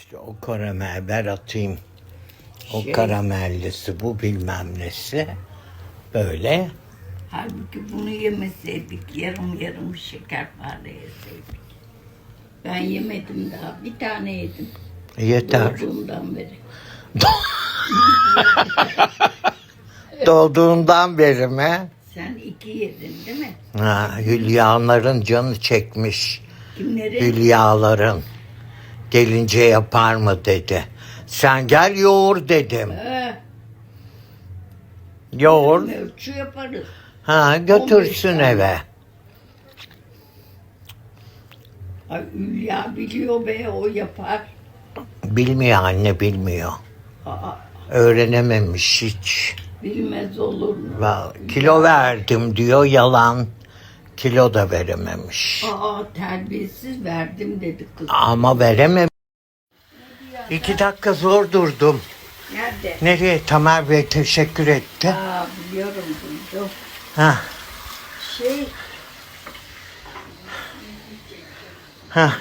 İşte o karamel ver atayım. O Şey- karamellisi bu bilmem nesi. Böyle. Halbuki bunu yemeseydik yarım yarım şekerpare yeseydik. Ben yemedim daha. Bir tane yedim. Yeter. Doğduğumdan beri. Doğduğundan beri mi? Sen iki yedin değil mi? Ha, Hülyaların canı çekmiş. Kimleri? Hülyaların. Gelince yapar mı dedi. Sen gel yoğur dedim. Ee, Yoğur. ölçü yaparız. Ha götürsün 15 tane. eve. Ay Hülya biliyor be o yapar. Bilmiyor anne bilmiyor. Aa, Öğrenememiş hiç. bilmez olur mu? Va- Kilo verdim diyor yalan. Kilo da verememiş. Aa terbiyesiz verdim dedi kız. Ama veremem. İki dakika zor durdum. Nerede? Nereye? Tamer Bey teşekkür etti. Aa biliyorum duydum. Ha, Şey ha.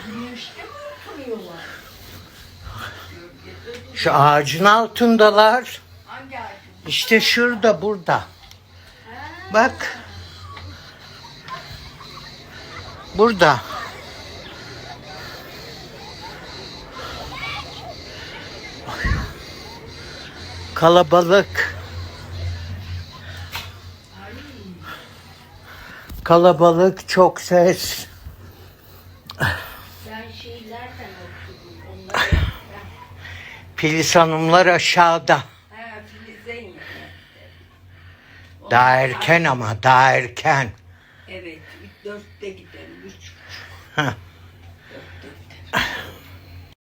Şu ağacın altındalar. Hangi ağacın? İşte şurada burada. Bak. Burada. Kalabalık. Kalabalık, çok ses. Filiz hanımlar aşağıda. Daha erken ama daha erken. Evet dörtte gidelim. Üç. Heh.